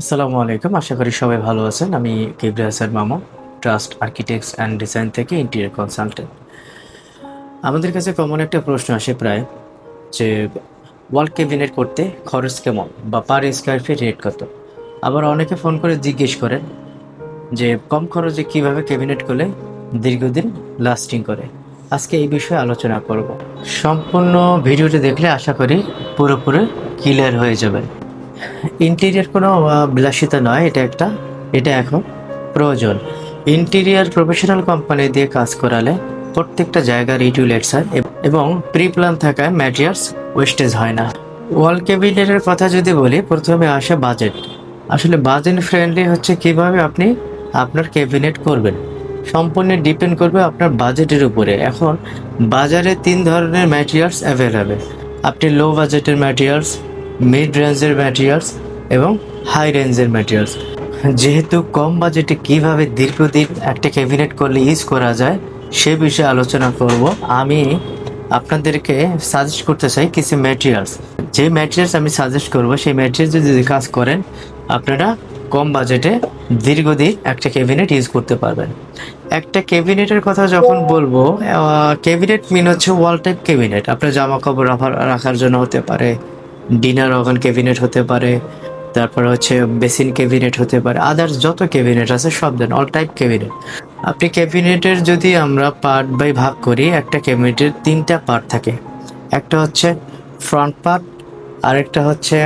আসসালামু আলাইকুম। আশা করি সবাই ভালো আছেন। আমি Kibria Hasan Mamu trust architects and design থেকে ইন্টেরিয়র কনসালটেন্ট আমাদের কাছে কমন একটা প্রশ্ন আসে প্রায় যে ওয়াল ক্যাবিনেট করতে খরচ কেমন বা পার স্কোয়ার ফিট রেট কত? আবার অনেকে ফোন করে জিজ্ঞেস করেন যে, কম খরচে কীভাবে ক্যাবিনেট করলে দীর্ঘদিন লাস্টিং করে। আজকে এই বিষয়ে আলোচনা করব। সম্পূর্ণ ভিডিওটি দেখলে আশা করি পুরোপুরি ক্লিয়ার হয়ে যাবে ইন্টেরিয়ার কোনো বিলাসিতা নয়, এটা একটা, এটা এখন প্রয়োজন। ইন্টেরিয়ার প্রফেশনাল কোম্পানি দিয়ে কাজ করালে প্রত্যেকটা জায়গার রিটুলেটস হয় এবং প্রি প্ল্যান থাকায় ম্যাটেরিয়ালস ওয়েস্টেজ হয় না। ওয়াল ক্যাবিনেটের কথা যদি বলি, প্রথমে আসে বাজেট আসলে বাজেট ফ্রেন্ডলি হচ্ছে কীভাবে আপনি আপনার ক্যাবিনেট করবেন। সম্পূর্ণ ডিপেন্ড করবে আপনার বাজেটের উপরে। এখন বাজারে তিন ধরনের ম্যাটেরিয়ালস অ্যাভেলেবেল আপনি লো বাজেটের ম্যাটেরিয়ালস মিড রেঞ্জের ম্যাটেরিয়ালস এবং হাই রেঞ্জের ম্যাটেরিয়ালস যেহেতু কম বাজেটে কীভাবে দীর্ঘদিন একটা ক্যাবিনেট করলে ইউজ করা যায়, সে বিষয়ে আলোচনা করব। আমি আপনাদেরকে সাজেস্ট করতে চাই কিছু ম্যাটেরিয়ালস যে ম্যাটেরিয়ালস আমি সাজেস্ট করব, সেই ম্যাটেরিয়ালস যদি কাজ করেন, আপনারা কম বাজেটে দীর্ঘদিন একটা ক্যাবিনেট ইউজ করতে পারবেন। একটা ক্যাবিনেটের কথা যখন বলব ক্যাবিনেট মিন হচ্ছে ওয়াল টাইপ ক্যাবিনেট আপনার জামা কাপড় রাখার- জন্য হতে পারে ডিনার ওভেন ক্যাবিনেট হতে পারে, তারপর হচ্ছে বেসিন ক্যাবিনেট হতে পারে আদার্স যত ক্যাবিনেট আছে সব দেন অল টাইপ ক্যাবিনেট আপনি ক্যাবিনেটের যদি আমরা পার্ট বাই ভাগ করি, একটা ক্যাবিনেটের তিনটা পার্ট থাকে। একটা হচ্ছে ফ্রন্ট পার্ট আরেকটা হচ্ছে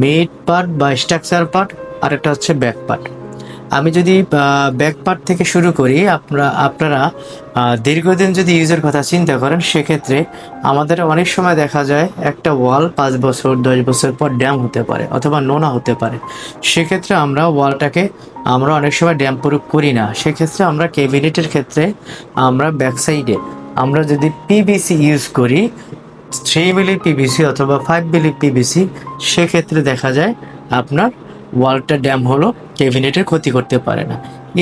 মিড পার্ট বা স্ট্রাকচার পার্ট আরেকটা হচ্ছে ব্যাক পার্ট আমি যদি ব্যাক পার্ট থেকে শুরু করি, আপনারা আপনারা দীর্ঘদিন যদি ইউজের কথা চিন্তা করেন, সেক্ষেত্রে আমাদের অনেক সময় দেখা যায় একটা ওয়াল পাঁচ বছর, দশ বছর পর ড্যাম হতে পারে অথবা নোনা হতে পারে। সেক্ষেত্রে আমরা ওয়ালটাকে, আমরা অনেক সময় ড্যাম প্রুফ করি না। সেক্ষেত্রে আমরা ক্যাবিনেটের ক্ষেত্রে আমরা ব্যাক সাইডে আমরা যদি পিবিসি ইউজ করি থ্রি মিলি পিবিসি অথবা ফাইভ মিলি পিবিসি সেক্ষেত্রে দেখা যায় আপনার ওয়ালটা ড্যাম হলো ক্যাবিনেটের ক্ষতি করতে পারে না।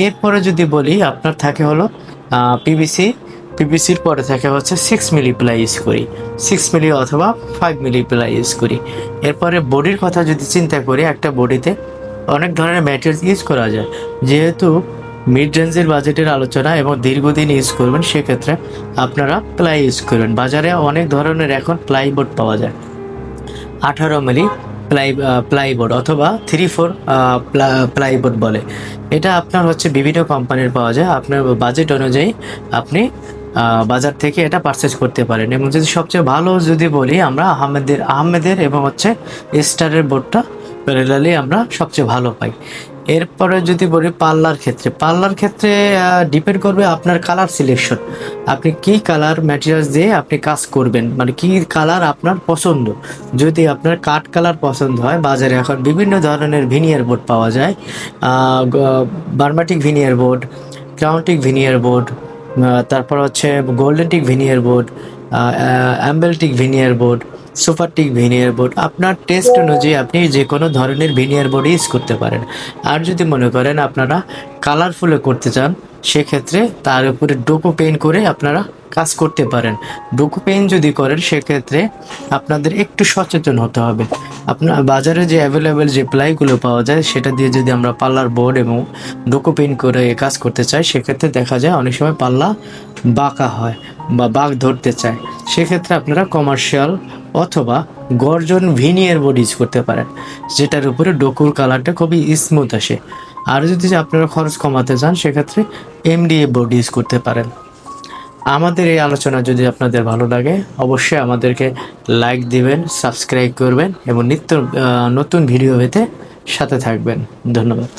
এরপরে যদি বলি, আপনার থাকে হলো পিবিসি পিবিসির পরে থাকে হচ্ছে সিক্স মিলি প্লাই ইউজ করি। সিক্স মিলি অথবা ফাইভ মিলি প্লাই ইউজ করি। এরপরে বডির কথা যদি চিন্তা করি, একটা বডিতে অনেক ধরনের ম্যাটেরিয়ালস ইউজ করা যায়। যেহেতু মিড রেঞ্জের বাজেটের আলোচনা এবং দীর্ঘদিন ইউজ করবেন, সেক্ষেত্রে আপনারা প্লাই ইউজ করবেন। বাজারে অনেক ধরনের এখন প্লাইবোর্ড পাওয়া যায়। আঠারো মিলি প্লাই প্লাইবোর্ড অথবা থ্রি ফোর প্লাইবোর্ড বলে। এটা আপনার হচ্ছে বিভিন্ন কোম্পানির পাওয়া যায়। আপনার বাজেট অনুযায়ী আপনি বাজার থেকে এটা পারচেজ করতে পারেন। এবং যদি সবচেয়ে ভালো যদি বলি, আমরা আহমেদের আহমেদের এবং হচ্ছে স্টারের বোর্ডটা প্যারালালি আমরা সবচেয়ে ভালো পাই। এরপরে যদি বলি পার্লার ক্ষেত্রে পার্লার ক্ষেত্রে ডিপেন্ড করবে আপনার কালার সিলেকশন আপনি কি কালার ম্যাটেরিয়ালস দিয়ে আপনি কাজ করবেন? মানে কি কালার আপনার পছন্দ? যদি আপনার কাঠ কালার পছন্দ হয়, বাজারে এখন বিভিন্ন ধরনের ভিনিয়ার বোর্ড পাওয়া যায়। Burma teak veneer board crown teak veneer board তারপর হচ্ছে golden teak veneer board অ্যাম্বেলটিক veneer board super teak veneer board আপনার টেস্ট অনুযায়ী আপনি যে কোনো ধরনের ভিনিয়ার বোর্ড ইউজ করতে পারেন। আর যদি মনে করেন আপনারা কালারফুলে করতে চান, সেক্ষেত্রে তার উপরে ডোকো পেইন্ট করে আপনারা কাজ করতে পারেন। ডোকো পেইন্ট যদি করেন, সেক্ষেত্রে আপনাদের একটু সচেতন হতে হবে। আপনার বাজারে যে অ্যাভেলেবেল যে প্লাইগুলো পাওয়া যায়, সেটা দিয়ে যদি আমরা পাল্লার বোর্ড এবং ডোকো পেইন্ট করে কাজ করতে চাই, সেক্ষেত্রে দেখা যায় অনেক সময় পাল্লা বাঁকা হয় বা বাঁক ধরতে চায়। সেক্ষেত্রে আপনারা কমার্শিয়াল অথবা গর্জন ভিনিয়ার বোর্ড ইউজ করতে পারেন, যেটার উপরে ডোকুর কালারটা খুবই স্মুথ আসে। আর যদি আপনারা খরচ কমাতে চান, সেক্ষেত্রে এমডিএ বোর্ড ইউজ করতে পারেন। আমাদের এই আলোচনা যদি আপনাদের ভালো লাগে, অবশ্যই আমাদেরকে লাইক দিবেন সাবস্ক্রাইব করবেন এবং নিত্য নতুন ভিডিও পেতে সাথে থাকবেন। ধন্যবাদ।